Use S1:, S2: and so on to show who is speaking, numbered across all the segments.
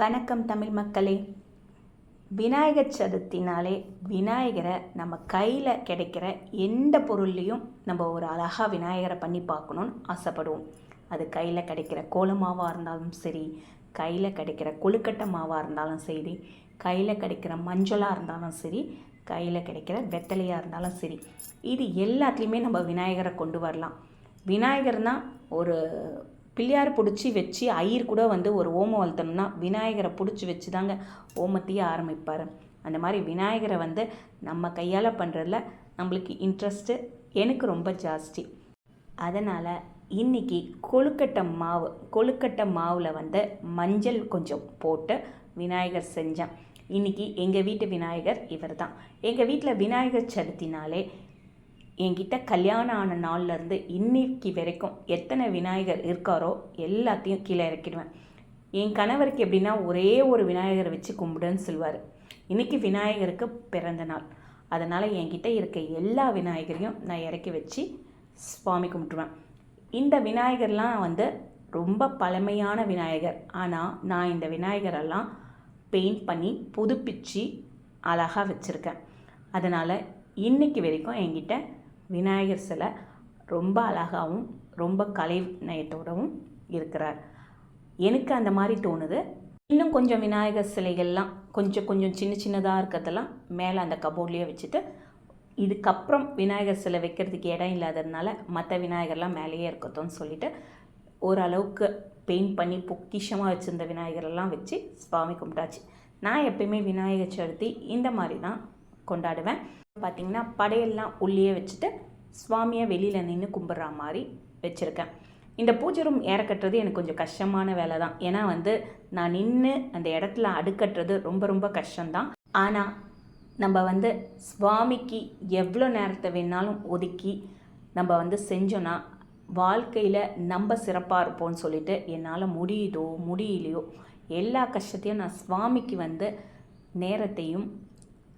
S1: வணக்கம் தமிழ் மக்களே. விநாயகர் சதுர்த்தினாலே விநாயகரை நம்ம கையில் கிடைக்கிற எந்த பொருள்லேயும் நம்ம ஒரு அழகாக விநாயகரை பண்ணி பார்க்கணுன்னு ஆசைப்படுவோம். அது கையில் கிடைக்கிற கோலமாவாக இருந்தாலும் சரி கையில் கிடைக்கிற கொழுக்கட்டை மாவாக இருந்தாலும் சரி கையில் கிடைக்கிற மஞ்சளாக இருந்தாலும் சரி கையில் கிடைக்கிற வெத்தலையாக இருந்தாலும் சரி இது எல்லாத்துலேயுமே நம்ம விநாயகரை கொண்டு வரலாம். விநாயகர்னால் ஒரு பிள்ளையார் பிடிச்சி வச்சு ஐயர் கூட வந்து ஒரு ஓமம் வளர்த்தணும்னா விநாயகரை பிடிச்சி வச்சு தாங்க ஓமத்தையே ஆரம்பிப்பார். அந்த மாதிரி விநாயகரை வந்து நம்ம கையால் பண்ணுறதுல நம்மளுக்கு இன்ட்ரெஸ்ட்டு எனக்கு ரொம்ப ஜாஸ்தி. அதனால் இன்றைக்கி கொழுக்கட்டை மாவு கொழுக்கட்டை மாவில் வந்து மஞ்சள் கொஞ்சம் போட்டு விநாயகர் செஞ்சேன். இன்றைக்கி எங்கள் வீட்டு விநாயகர் இவர் தான் எங்கள் வீட்டில் விநாயகர் சதுர்த்தினாலே என்கிட்ட கல்யாணம் ஆன நாள்லேருந்து இன்னைக்கு வரைக்கும் எத்தனை விநாயகர் இருக்காரோ எல்லாத்தையும் கீழே இறக்கிடுவேன். என் கணவருக்கு எப்படின்னா ஒரே ஒரு விநாயகரை வச்சு கும்பிடுன்னு சொல்லுவார். இன்றைக்கி விநாயகருக்கு பிறந்த நாள். அதனால் என்கிட்ட இருக்க எல்லா விநாயகரையும் நான் இறக்கி வச்சு சுவாமி கும்பிட்டுருவேன். இந்த விநாயகர்லாம் வந்து ரொம்ப பழமையான விநாயகர். ஆனால் நான் இந்த விநாயகரெல்லாம் பெயிண்ட் பண்ணி புதுப்பிச்சு அழகாக வச்சுருக்கேன். அதனால் இன்றைக்கி வரைக்கும் என்கிட்ட விநாயகர் சிலை ரொம்ப அழகாகவும் ரொம்ப கலை நயத்தோடவும் இருக்கிறார். எனக்கு அந்த மாதிரி தோணுது. இன்னும் கொஞ்சம் விநாயகர் சிலைகள்லாம் கொஞ்சம் கொஞ்சம் சின்ன சின்னதாக இருக்கிறதெல்லாம் மேலே அந்த கபோர்ட்லேயே வச்சுட்டு இதுக்கப்புறம் விநாயகர் சிலை வைக்கிறதுக்கு இடம் இல்லாததுனால மற்ற விநாயகர்லாம் மேலேயே இருக்கட்டும்னு சொல்லிவிட்டு ஓரளவுக்கு பெயிண்ட் பண்ணி பொக்கிஷமாக வச்சுருந்த விநாயகரெல்லாம் வச்சு சுவாமி கும்பிட்டாச்சு. நான் எப்பயுமே விநாயகர் சதுர்த்தி இந்த மாதிரி தான் கொண்டாடுவேன். பார்த்திங்கன்னா படையெல்லாம் உள்ளே வச்சுட்டு சுவாமியை வெளியில் நின்று கும்பிட்ற மாதிரி வச்சுருக்கேன். இந்த பூஜை ரூம் ஏற கட்டுறது எனக்கு கொஞ்சம் கஷ்டமான வேலை தான். ஏன்னா வந்து நான் நின்று அந்த இடத்துல அடுக்கட்டுறது ரொம்ப ரொம்ப கஷ்டம்தான். ஆனால் நம்ம வந்து சுவாமிக்கு எவ்வளோ நேரத்தை வேணாலும் ஒதுக்கி நம்ம வந்து செஞ்சோன்னா வாழ்க்கையில் நம்ம சிறப்பாக இருப்போம்னு சொல்லிட்டு என்னால் முடியுதோ முடியலையோ எல்லா கஷ்டத்தையும் நான் சுவாமிக்கு வந்து நேரத்தையும்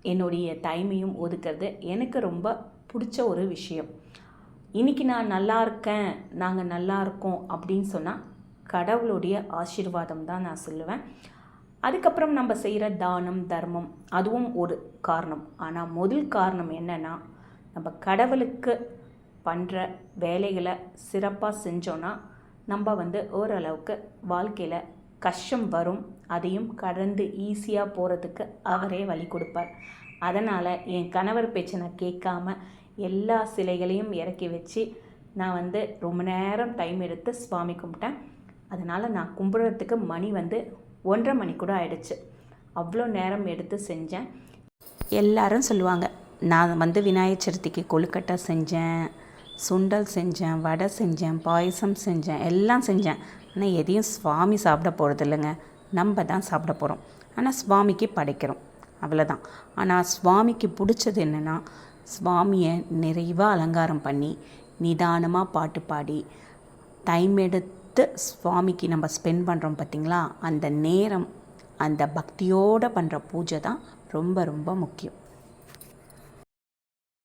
S1: என்னுடைய டைமையும் ஒதுக்கிறது எனக்கு ரொம்ப பிடிச்ச ஒரு விஷயம். இன்றைக்கி நான் நல்லா இருக்கேன் நாங்கள் நல்லா இருக்கோம் அப்படின்னு சொன்னால் கடவுளுடைய ஆசீர்வாதம் தான் நான் சொல்லுவேன். அதுக்கப்புறம் நம்ம செய்கிற தானம் தர்மம் அதுவும் ஒரு காரணம். ஆனால் முதல் காரணம் என்னென்னா நம்ம கடவுளுக்கு பண்ணுற வேலைகளை சிறப்பாக செஞ்சோன்னா நம்ம வந்து ஓரளவுக்கு வாழ்க்கையில் கஷ்டம் வரும் அதையும் கடந்து ஈஸியாக போகிறதுக்கு அவரே வழி கொடுப்பார். அதனால் என் கணவர் பேச்சை நான் கேட்காம எல்லா சிலைகளையும் இறக்கி வச்சு நான் வந்து ரொம்ப நேரம் டைம் எடுத்து சுவாமி கும்பிட்டேன். அதனால் நான் கும்பிட்றதுக்கு மணி வந்து ஒன்றரை மணி கூட ஆயிடுச்சு. அவ்வளோ நேரம் எடுத்து செஞ்சேன். எல்லாரும் சொல்லுவாங்க நான் வந்து விநாயகர் சதுர்த்திக்கு கொழுக்கட்டை செஞ்சேன் சுண்டல் செஞ்சேன் வடை செஞ்சேன் பாயசம் செஞ்சேன் எல்லாம் செஞ்சேன். ஆனால் எதையும் சுவாமி சாப்பிட போகிறது இல்லைங்க நம்ம தான் சாப்பிட போகிறோம் ஆனால் சுவாமிக்கு படைக்கிறோம். அவ்வளோதான் ஆனால் சுவாமிக்கு பிடிச்சது என்னென்னா சுவாமியை நிறைவாக அலங்காரம் பண்ணி நிதானமாக பாட்டு பாடி டைம் எடுத்து சுவாமிக்கு நம்ம ஸ்பெண்ட் பண்ணுறோம் பார்த்திங்களா அந்த நேரம் அந்த பக்தியோடு பண்ணுற பூஜை தான் ரொம்ப ரொம்ப முக்கியம்.